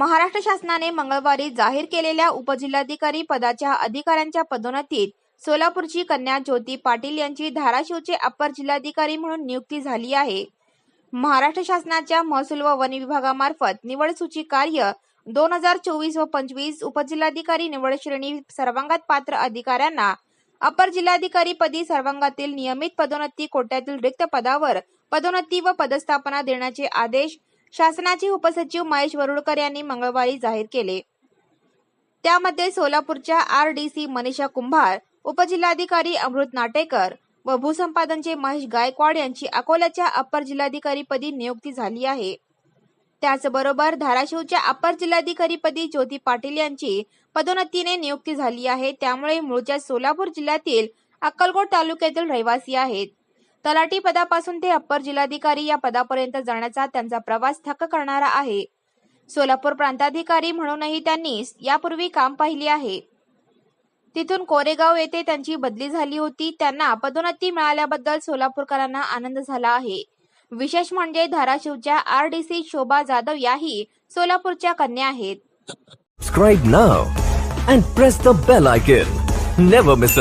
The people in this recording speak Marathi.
महाराष्ट्र शासनाने मंगळवारी जाहीर केलेल्या उपजिल्हाधिकारी पदाच्या अधिकाऱ्यांच्या पदोन्नतीत सोलापूरची कन्या ज्योती पाटील यांची धाराशिवचे अपर जिल्हाधिकारी म्हणून नियुक्ती झाली आहे. महाराष्ट्र शासनाच्या महसूल व वन विभागामार्फत निवड सूची कार्य दोन हजार चोवीस व पंचवीस उपजिल्हाधिकारी निवड श्रेणी सर्वांगात पात्र अधिकाऱ्यांना अपर जिल्हाधिकारी पदी सर्वांगातील नियमित पदोन्नती कोट्यातील रिक्त पदावर पदोन्नती व पदस्थापना देण्याचे आदेश शासनाचे उपसचिव महेश वरुडकर यांनी मंगळवारी जाहीर केले. त्यामध्ये सोलापूरच्या R D C Manisha Kumbhar उपजिल्हाधिकारी अमृत नाटेकर व भूसंपादनचे महेश गायकवाड यांची अकोल्याच्या अप्पर जिल्हाधिकारीपदी नियुक्ती झाली आहे. त्याचबरोबर धाराशिवच्या अप्पर जिल्हाधिकारीपदी ज्योती पाटील यांची पदोन्नतीने नियुक्ती झाली आहे. त्यामुळे मूळच्या सोलापूर जिल्ह्यातील अक्कलकोट तालुक्यातील रहिवासी आहेत. तलाठी पदापासून ते अप्पर जिल्हाधिकारी या पदापर्यंत जाण्याचा त्यांचा प्रवास थक्क करणारा आहे सोलापूर प्रांताधिकारी म्हणूनही त्यांनी यापूर्वी काम पाहिले आहे तिथून कोरेगाव येथे त्यांची बदली झाली होती त्यांना पदोन्नती मिळाल्याबद्दल सोलापूरकरांना आनंद झाला आहे विशेष म्हणजे धाराशिवच्या R D C Shobha Jadhav याही सोलापूरच्या कन्या आहेत Subscribe now and press the bell icon. Never miss.